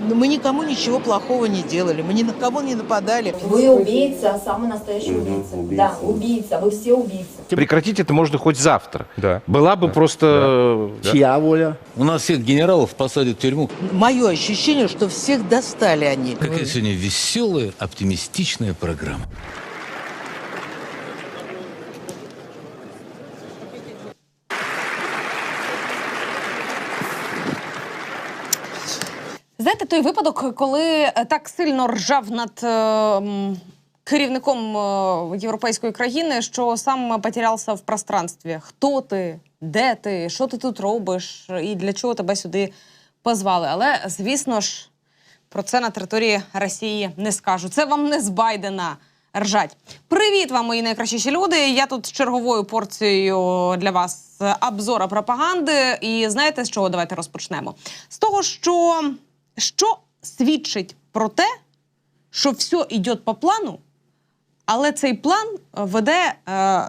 Но Мы никому ничего плохого не делали, мы ни на кого не нападали. Вы убийца, самый настоящий убийца. убийца. Да, убийца. Вы все убийцы. Прекратить это можно хоть завтра. Да. Была бы просто... Чья воля? У нас всех генералов посадят в тюрьму. Мое ощущение, что всех достали они. Какая сегодня веселая, оптимистичная программа. Знаєте, той випадок, коли е, так сильно ржав над е, керівником е, європейської країни, що сам потерявся в пространстві. Хто ти? Де ти? Що ти тут робиш? І для чого тебе сюди позвали? Але звісно ж, про це на території Росії не скажу. Це вам не з Байдена. Ржать. Привіт вам, мої найкращіші люди. Я тут з черговою порцією для вас обзора пропаганди. І знаєте, з чого давайте розпочнемо? З того, що, що свідчить про те, що все йде по плану, але цей план е, веде, е,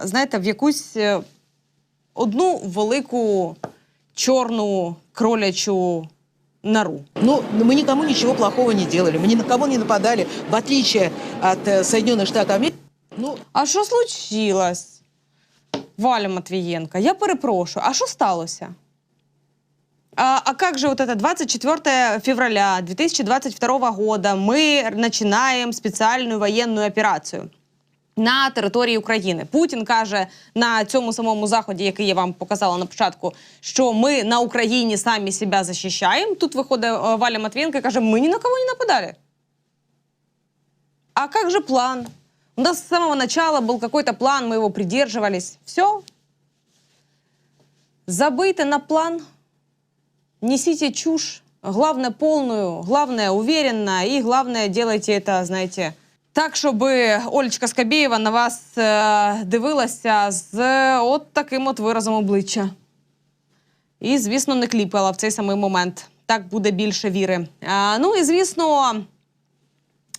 знаєте, в якусь е, одну велику чорну кролячу нору. Ну, мы никому ничего плохого не делали, мы ни на кого не нападали, в отличие от э, Соединенных Штатов Америки. Ну, А що случилось? Валя Матвієнка, я перепрошую, а що сталося? А, а как же вот это 24 февраля 2022 года мы начинаем специальную военную операцію на території України. Путін каже на цьому самому заході, який я вам показала на початку, що ми на Україні самі себе захищаємо. Тут виходить е, Валя Матвієнка і каже: ми ні на кого не нападали. А как же план? У нас с самого начала был какой-то план, мы его придерживались. Все. Забыйте на план. Несите чушь. Главное полную, главное уверенно и главное делайте это, знаете, так, щоб Олечка Скабєєва на вас е, дивилася з от таким от виразом обличчя. І, звісно, не кліпала в цей самий момент. Так буде більше віри. А, ну і звісно,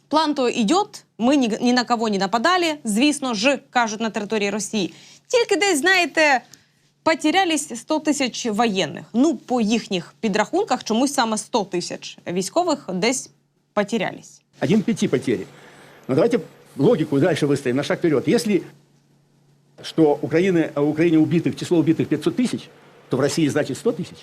План то йдет, ми ні, ні на кого не нападали, звісно ж, кажуть на території Росії. Тільки десь, знаєте, потерялись 100 тисяч воєнних. Ну, по їхніх підрахунках, чомусь саме 100 тисяч військових десь потерялись. Один к пяти потери. Но давайте логику дальше выстроим на шаг вперед. Если что Украины, а у Украине убитых, число убитых 500 тысяч, то в России значит 100 тысяч.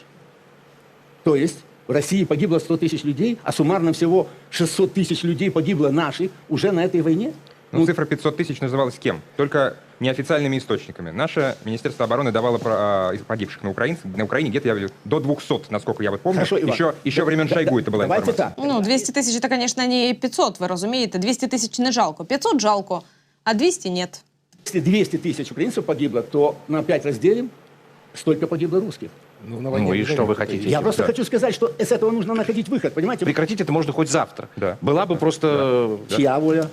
То есть в России погибло 100 тысяч людей, а суммарно всего 600 тысяч людей погибло наших уже на этой войне. Ну, цифра 500 тысяч называлась кем? Только неофициальными источниками. Наше Министерство обороны давало про, а, из погибших на, Украине, на Украине где-то я говорю, до 200, насколько я вот помню. Хорошо, Иван. еще еще Да- времен да- Шойгу да- это была давайте информация. так. Ну, 200 тисяч це, звісно, не 500, ви розумієте? 200 тисяч не жалко. 500 жалко, а 200 нет. Если 200 тысяч украинцев погибло, то на 5 разделим, столько погибло русских. Ну и что вы хотите? Я просто да. хочу сказать, что с этого нужно находить выход, понимаете? Прекратить это можно хоть завтра. Да. Была бы просто... Чья воля?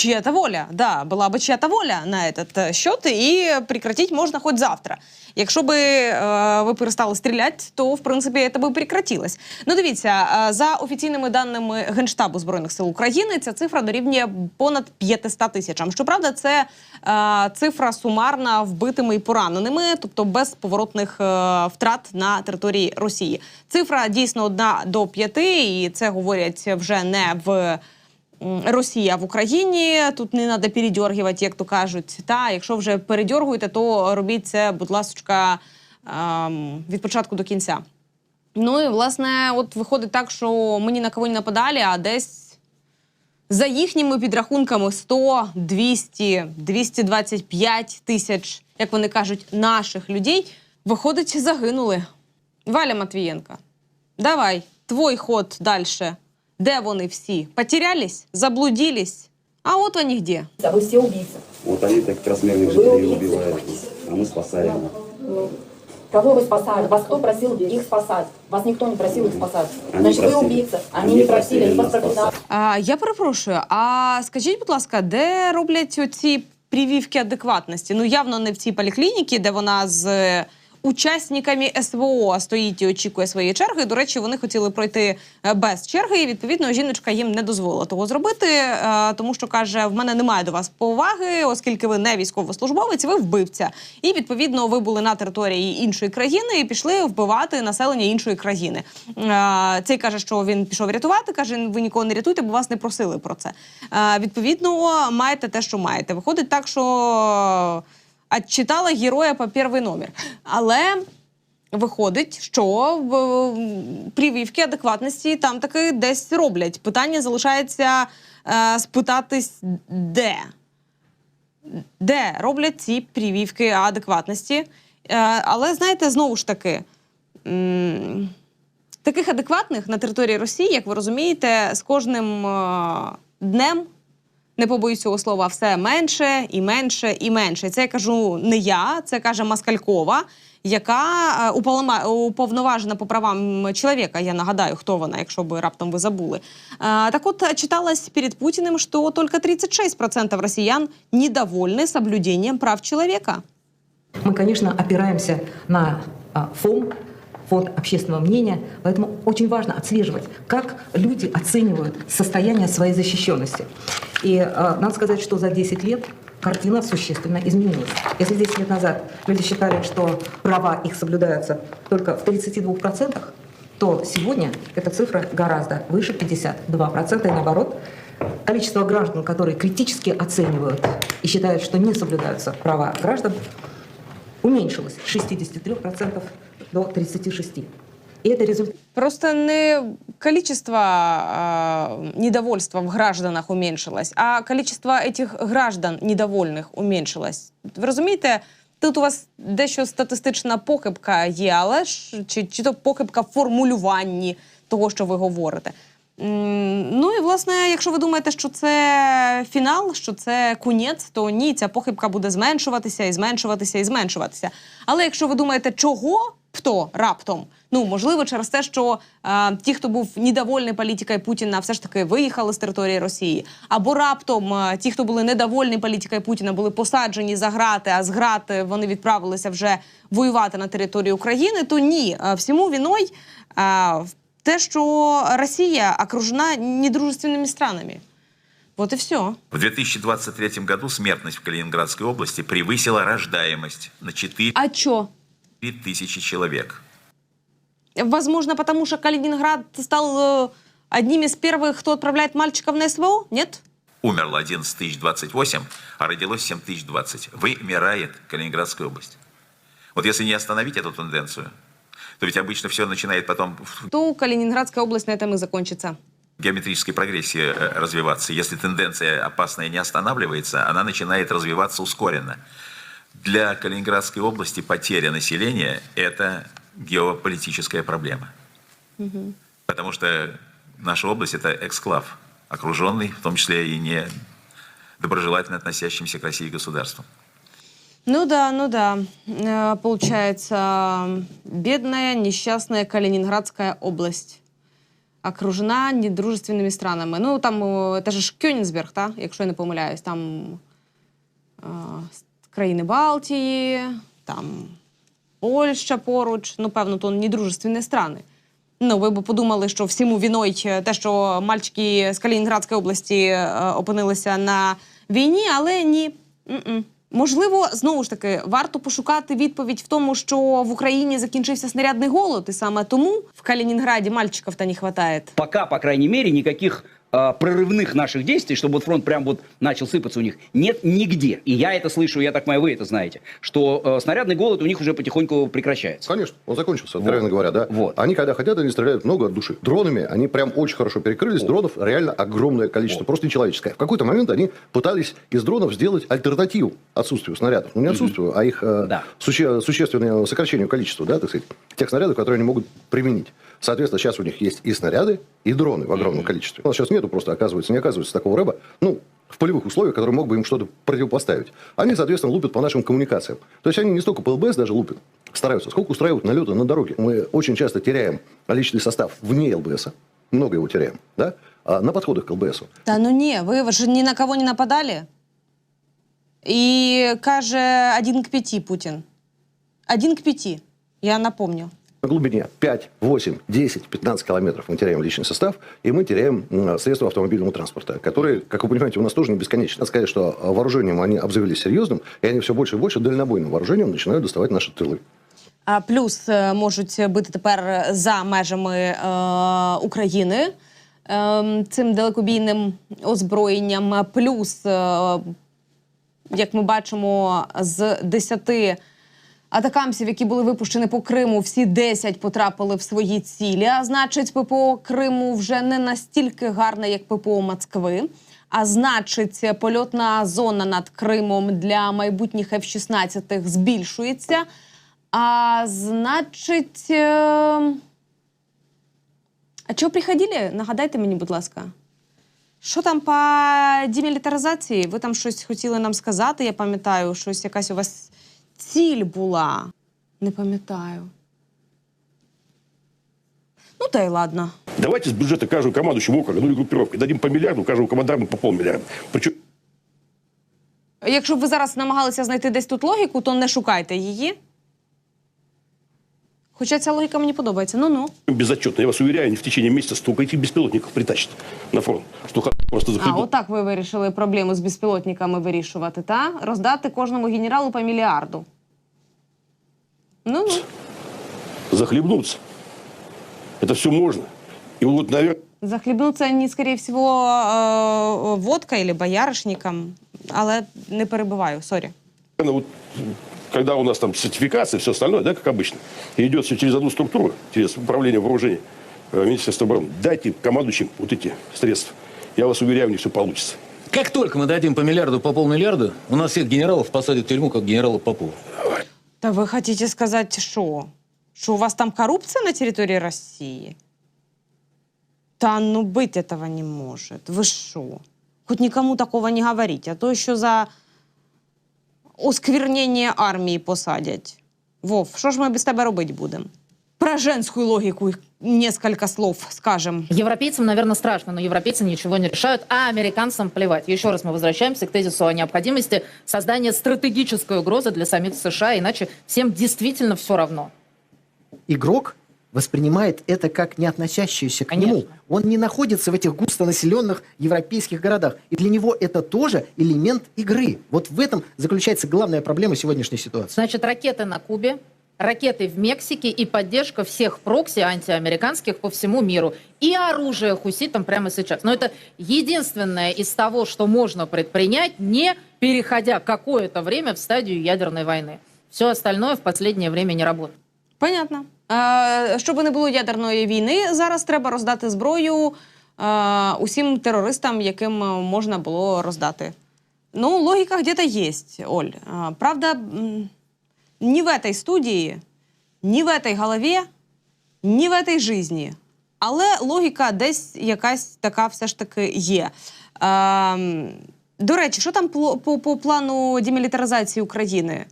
Чья-то воля, да, була би чья-то воля на этот е, счет, і прекратить можна хоч завтра. Якщо би е, ви перестали стріляти, то в принципі це би прекратилось. Ну дивіться, за офіційними даними Генштабу збройних сил України, ця цифра дорівнює понад 500 тисячам. Щоправда, це е, цифра сумарна вбитими і пораненими, тобто без поворотних е, втрат на території Росії. Цифра дійсно одна до п'яти, і це говорять вже не в. Росія в Україні. Тут не треба передьоргувати, як то кажуть. Та якщо вже передьоргуєте, то робіть це, будь ласка, ем, від початку до кінця. Ну і власне, от виходить так, що ми ні на кого не нападали, а десь за їхніми підрахунками 100, 200, 225 тисяч, як вони кажуть, наших людей, виходить, загинули. Валя Матвієнка, давай, твой ход далі. Де вони всі? Потерялись? Заблудились? А от вони де. Да, Вы все убийцы. Вот они так как раз мирных Вы жителей убийцы. убивают, а мы спасаем. Ну, Кого вы спасали? Вас кто просил их спасать? Вас никто не просил их спасать. Они Значит, вы просили. убийцы. Они, Они не просили просили, они нас вас проклинали. А, я перепрошую, а скажіть, будь ласка, де роблять оці прививки адекватності? Ну, явно не в цій поліклініці, де вона з учасниками СВО стоїть і очікує своєї черги. До речі, вони хотіли пройти е, без черги. І відповідно жіночка їм не дозволила того зробити, е, тому що каже: в мене немає до вас поваги, оскільки ви не військовослужбовець, ви вбивця. І відповідно ви були на території іншої країни і пішли вбивати населення іншої країни. Е, Цей каже, що він пішов рятувати. каже: ви нікого не рятуйте, бо вас не просили про це. Відповідно, маєте те, що маєте. Виходить так, що отчитала героя по перший номер. Але виходить, що в м, прививки адекватності там таки десь роблять. Питання залишається е, спитатись, де. Де роблять ці прививки адекватності. Е, але знаєте, знову ж таки. Таких адекватних на території Росії, як ви розумієте, з кожним е, днем не побоюсь цього слова, все менше і менше і менше. Це я кажу не я, це каже Маскалькова, яка е, уповноважена по правам чоловіка. Я нагадаю, хто вона, якщо би раптом ви забули. Е, Так от читалось перед Путіним, що тільки 36% росіян недовольны соблюдением прав человека. Мы, конечно, опираемся на а, ФОМ, фонд общественного мнения, поэтому очень важно отслеживать, как люди оценивают состояние своей защищенности. И а, надо сказать, что за 10 лет картина существенно изменилась. Если 10 лет назад люди считали, что права их соблюдаются только в 32%, то сегодня эта цифра гораздо выше 52%, и наоборот, количество граждан, которые критически оценивают и считают, что не соблюдаются права граждан, уменьшилось с 63% до 36%. И это результат Просто не количество э, недовольства в гражданах уменьшилось, а количество этих граждан недовольних уменьшилось. Ви розумієте, тут у вас дещо статистична похибка є, але ж чи, чи то похибка в формулюванні того, що ви говорите. М, Ну і власне, якщо ви думаєте, що це фінал, що це кунець, то ні, ця похибка буде зменшуватися і зменшуватися і зменшуватися. Але якщо ви думаєте, чого хто раптом, ну можливо, через те, що е, ті, хто був недовольний політикою Путіна, все ж таки виїхали з території Росії, або раптом е, ті, хто були недовольні політикою Путіна, були посаджені за грати, а з грати вони відправилися вже воювати на території України, то ні, Е, всьому віною е, те, що Росія окружена недружественними странами. Вот и все. В 2023 году смертность в Калининградской области превысила рождаемость на 4 А чё? Тысячи человек. Возможно, потому что Калининград стал э, одним из первых, кто отправляет мальчиков на СВО? Нет? Умерло 11 тысяч 28, а родилось 7 тысяч 20. Вымирает Калининградская область. Вот если не остановить эту тенденцию, то ведь обычно все начинает потом То Калининградская область на этом и закончится. геометрической прогрессии э, развиваться. Если тенденция опасная не останавливается, она начинает развиваться ускоренно. Для Калининградской области потеря населения – это геополитическая проблема. Потому что наша область – это эксклав, окруженный, в том числе и не доброжелательно относящимся к России государством. Ну да, ну да. Э, Получается, бедная, несчастная Калининградская область. Окружена недружественными странами. Ну, там, е, це ж Кёнігсберг, та? якщо я не помиляюсь, там с- країни Балтії, там Польща поруч, ну, певно, то недружественні страни. Ну, ви б подумали, що всьому віною те, що мальчики з Калінінградської області е, опинилися на війні, але ні. М-м. Можливо, знову ж таки, варто пошукати відповідь в тому, що в Україні закінчився снарядний голод, і саме тому в Калінінграді мальчиків-то не вистачає. Пока, по крайней мере, никаких а, прорывных наших действий, чтобы вот фронт прям вот начал сыпаться у них, нет нигде. И я это слышу, я так понимаю, вы это знаете, что э, снарядный голод у них уже потихоньку прекращается. Конечно, он закончился, Вот. откровенно говоря, да. Вот. Они, когда хотят, они стреляют много от души. Дронами они прям очень хорошо перекрылись. Дронов реально огромное количество, просто нечеловеческое. В какой-то момент они пытались из дронов сделать альтернативу отсутствию снарядов. Ну, не отсутствию, а их э, Да. суще- существенному сокращению количества, да, так сказать, тех снарядов, которые они могут применить. Соответственно, сейчас у них есть и снаряды, и дроны в огромном количестве. У нас сейчас нету просто, оказывается, не оказывается такого рэба, ну, в полевых условиях, который мог бы им что-то противопоставить. Они, соответственно, лупят по нашим коммуникациям. То есть они не столько по ЛБС даже лупят, стараются, сколько устраивают налеты на дороге. Мы очень часто теряем личный состав вне ЛБС, много его теряем, да, а на подходах к ЛБСу. Та ну ні, ви ж ні на кого не нападали. І каже один к п'яти Путін. Один к п'яти. Я напомню. На глубине 5, 8, 10, 15 километров мы теряем личный состав, и мы теряем м, средства автомобильного транспорта, которые, как вы понимаете, у нас тоже не бесконечно. Надо сказать, что а, вооружением они обзавелись серьезным, и они все больше и больше дальнобойным вооружением начинают доставать наши тылы. А плюс е, можуть бити тепер за межами е, України е, цим далекобійним озброєнням. Плюс, е, як ми бачимо, з 10 атакамсів, які були випущені по Криму, всі 10 потрапили в свої цілі. А значить, ППО Криму вже не настільки гарне, як ППО Москви. А значить, польотна зона над Кримом для майбутніх F-16 збільшується. А значить. Е... А чого приходили? Нагадайте мені, будь ласка. Що там по демілітаризації? Ви там щось хотіли нам сказати, я пам'ятаю, щось якась у вас ціль була. Не пам'ятаю. Ну, та й ладно. Давайте с бюджета каждого командующего округа, ну или группировки, дадим по миллиарду, каждому командарму по полмиллиарда. Причем Якщо б ви зараз намагалися знайти десь тут логіку, то не шукайте її. Хоча ця логіка мені подобається. Ну-ну. безотчетно, я вас уверяю, не в течение месяца столько этих беспилотников притащат на фронт, что ха- просто А, захлебнут. отак ви вирішили проблему з безпілотниками вирішувати, та? Роздати кожному генералу по мільярду. Ну, ну. захлебнутся. Это все можно. И вот, наверное, Захлібнуться вони, скоріше всього, е, водка або бояришником, але не перебиваю, сорі. Когда у нас там сертификация, все остальное, да, как обычно, и идет все через одну структуру, через управление вооружений, э, Министерство обороны, дайте командующим вот эти средства. Я вас уверяю, у них все получится. Как только мы дадим по миллиарду, по полмиллиарда, у нас всех генералов посадят в тюрьму, как генерала Попова. Та ви хочете сказати, що? Що у вас там коррупция на территории России? Та ну быть этого не может. Вы что? Хоть никому такого не говорите, а то еще за осквернення армії посадять. Вов, що ж ми без тебе робити будемо? Про женську логіку несколько слов скажем. Европейцам, наверное, страшно, но европейцы ничего не решают, а американцам плевать. Еще раз мы возвращаемся к тезису о необходимости создания стратегической угрозы для самих США, иначе всем действительно все равно. игрок воспринимает это как не относящееся к Конечно. нему. Он не находится в этих густонаселенных европейских городах. И для него это тоже элемент игры. Вот в этом заключается главная проблема сегодняшней ситуации. Значит, ракеты на Кубе, ракеты в Мексике и поддержка всех прокси антиамериканских по всему миру. И оружие хуситам прямо сейчас. Но это единственное из того, что можно предпринять, не переходя какое-то время в стадию ядерной войны. Все остальное в последнее время не работает. Понятно. Е, щоб не було ядерної війни, зараз треба роздати зброю е, усім терористам, яким е, можна було роздати. Ну, логіка где-то есть, Оль. Е, правда, м, ні в этой студії, ні в этой голові, ні в этой житті. Але логіка десь якась така все ж таки є. Е, до речі, що там по, по, по плану демілітаризації України?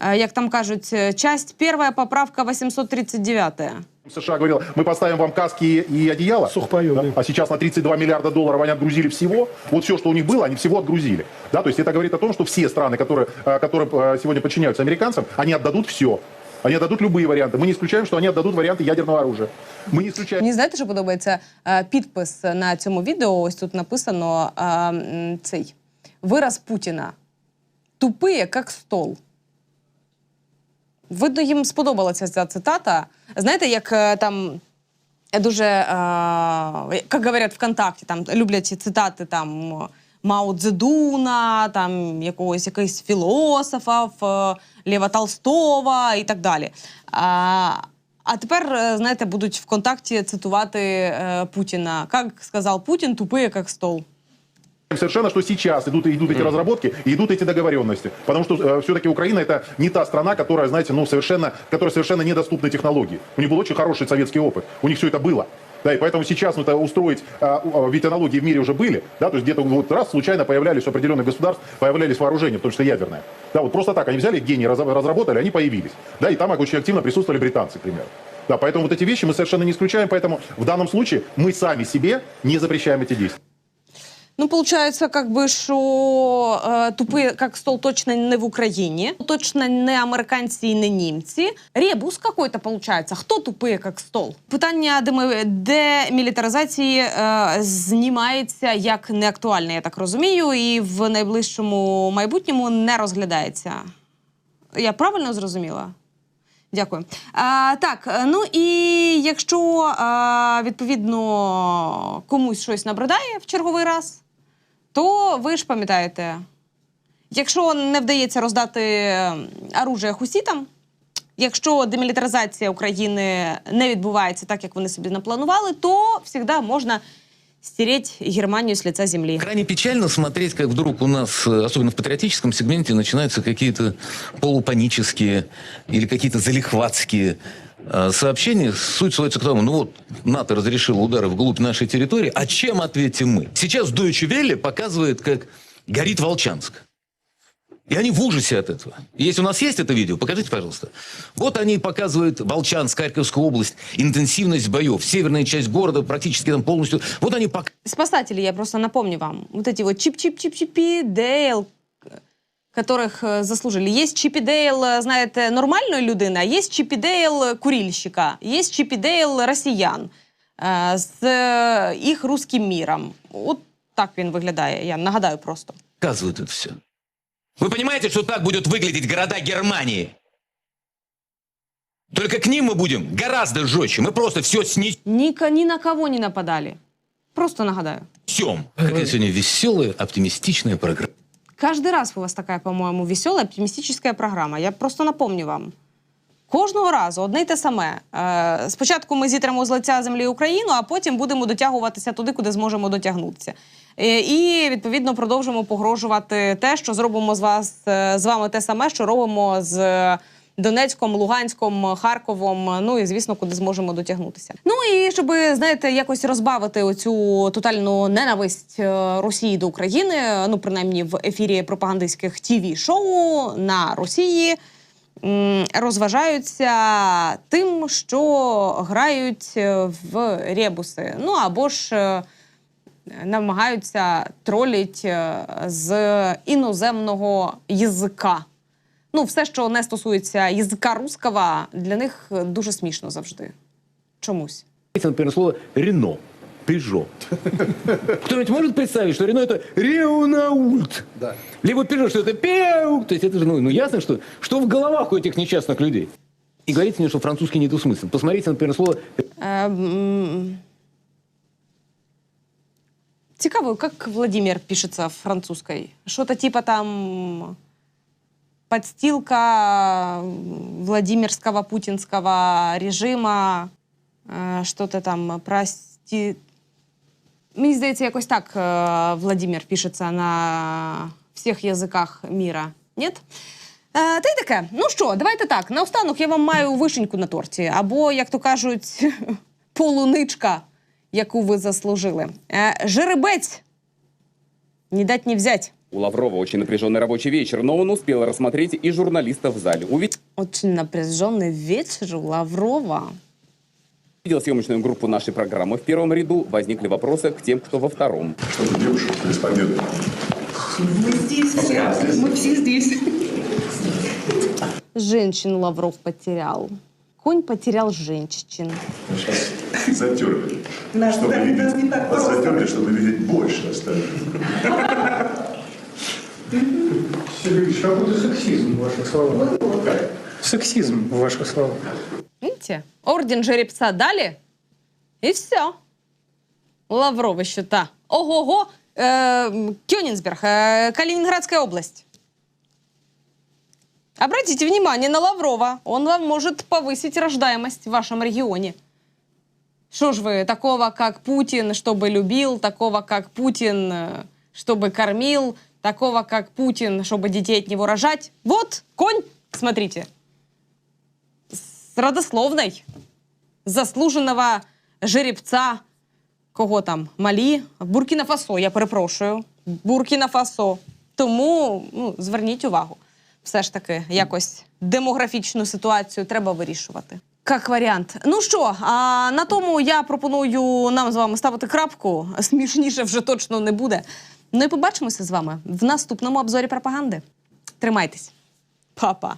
Е, Як там кажуть, е, часть перша, поправка 839. США говорил, мы поставим вам каски и одеяло. Да? А сейчас на 32 миллиарда долларов они отгрузили всего. Вот все, что у них было, они всего отгрузили. Да? То есть это говорит о том, что все страны, которые, э, которые э, сегодня подчиняются американцам, они отдадут все. Они отдадут любые варианты. Мы не исключаем, что они отдадут варианты ядерного оружия. Мы не исключаем... Мені знаєте, що подобається Е, підпис на цьому відео. Ось тут написано е, м, цей вираз Путіна. Тупий, як стол. Видно, їм сподобалася ця цитата. Знаєте, як е, там дуже, е, як говорять ВКонтакті, там люблять ці цитати там Мао Цзедуна, там якогось якихось філософів, е, Лєва Толстого і так далі. А, а тепер, е, знаєте, будуть ВКонтакті цитувати е, Путіна. Як сказав Путін, тупий, як стол. Совершенно, что сейчас идут, идут эти разработки и идут эти договоренности. Потому что все-таки Украина это не та страна, которая, знаете, ну, совершенно, которая совершенно недоступны технологии. У них был очень хороший советский опыт. У них все это было. Да, и поэтому сейчас ну, это устроить, а, а, ведь аналогии в мире уже были, да, то есть где-то вот раз случайно появлялись у определенных государств, появлялись вооружения, в том числе ядерное. Да, вот просто так, они взяли гении, раз- разработали, они появились. Да, и там очень активно присутствовали британцы, к примеру. Да, поэтому вот эти вещи мы совершенно не исключаем, поэтому в данном случае мы сами себе не запрещаем эти действия. Ну, получается, как бы, що е, тупий, як стол, точно не в Україні, точно не американці і не німці. Ребус какой-то получается. Хто тупий, як стол? Питання демілітаризації е, знімається як неактуальне, я так розумію, і в найближчому майбутньому не розглядається. Я правильно зрозуміла? Дякую. А, так, е, ну і якщо а, відповідно комусь щось набридає в черговий раз, то ви ж пам'ятаєте, якщо не вдається роздати е, оружие хусітам, якщо демілітаризація України не відбувається так, як вони собі напланували, то завжди можна стереть Германию с лица земли. Крайне печально смотреть, как вдруг у нас, э, особенно в патриотическом сегменте, начинаются какие-то полупанические или какие-то залихватские э, сообщения. Суть сводится к тому, ну вот, НАТО разрешило удары вглубь нашей территории, а чем ответим мы? Сейчас Deutsche Welle показывает, как горит Волчанск. И они в ужасе от этого. Если у нас есть это видео, покажите, пожалуйста. Вот они показывают Волчанск, Харьковскую область, интенсивность боев, северная часть города практически там полностью. Вот они показывают Спасатели, я просто напомню вам, вот эти вот чип-чип-чип-чипи, Дейл, которых э, заслужили. Есть Чіпі Дейл, э, знаєте, нормальної людини, а є Чіпі Дейл курильщика, є Чіпі Дейл росіян е, з е, їх русським міром. От так він виглядає, я нагадаю просто. показывают это все. Вы понимаете, что так будут выглядеть города Германии? Только к ним мы будем гораздо жестче. Мы просто все снесем. Ні, ні на кого не нападали. Просто нагадаю. Какая сегодня веселая, оптимистичная программа. Каждый раз у вас такая, по-моему, веселая, оптимістична програма. Я просто напомню вам. Кожного разу одне й те саме. Е, спочатку ми зітремо з лиця землі Україну, а потім будемо дотягуватися туди, куди зможемо дотягнутися. Е, і відповідно продовжимо погрожувати те, що зробимо з вас е, з вами те саме, що робимо з Донецьком, Луганськом, Харковом. Ну і звісно, куди зможемо дотягнутися. Ну і щоб знаєте, якось розбавити оцю тотальну ненависть е, Росії до України, ну принаймні в ефірі пропагандистських тіві шоу на Росії. Розважаються тим, що грають е, в ребуси. Ну або ж е, намагаються троліть з іноземного язика. Ну, все, що не стосується язика русского, для них е, дуже смішно завжди. Чомусь. Например, слово «Рено», «Пежо». Кто-нибудь может представить, что Рено – это «Реунаульт»? Да. Либо «Пежо», что это «Пеу». То есть это же, ну, ну, ясно, что, что в головах у этих несчастных людей. И говорите мне, что французский недвусмыслен. Посмотрите, например, слово Е, м, Цікаво, як Владимир пишеться французькою. Що-то типа там подстилка Владимирского путинского режима, е, що-то там прости... Мені здається, якось так е, Владимир пишеться на всіх язиках міра. Ні? Е, та й таке. Ну що, давайте так. Наостанок я вам маю вишеньку на торті. Або, як то кажуть, полуничка, яку ви заслужили. Е, жеребець. Не дать не взять. У Лаврова очень напряженный рабочий вечер, но он успел рассмотреть и журналистов в зале. Увидел Очень напряженный вечер у Лаврова. съемочную группу нашей программы в первом ряду. Возникли вопросы к тем, кто во втором. корреспондент. Мы здесь все. Мы все здесь. Женщин Лавров потерял. Конь потерял женщин. Затерли. Нас, Чтобы да, видеть- нас не так вас просто. затерли, чтобы видеть больше остальных. Сергеевич, сексизм в ваших словах. Сексизм в ваших словах. Видите? Орден жеребца дали, и все. Лаврова счета. Ого-го. Э, Кёнигсберг, э, Калининградская область. Обратите внимание на Лаврова. Он вам может повысить рождаемость в вашем регионе. Что ж вы, такого как Путин, чтобы любил, такого как Путин, э, чтобы кормил, такого как Путин, чтобы детей от него рожать. Вот, конь, смотрите, с родословной заслуженого жеребца, кого там, Малі, Буркіна-Фасо, я перепрошую, Буркіна-Фасо. Тому ну, зверніть увагу. Все ж таки, якось демографічну ситуацію треба вирішувати. Як варіант. Ну що, а на тому я пропоную нам з вами ставити крапку. Смішніше вже точно не буде. Ну і побачимося з вами в наступному обзорі пропаганди. Тримайтесь. Па-па.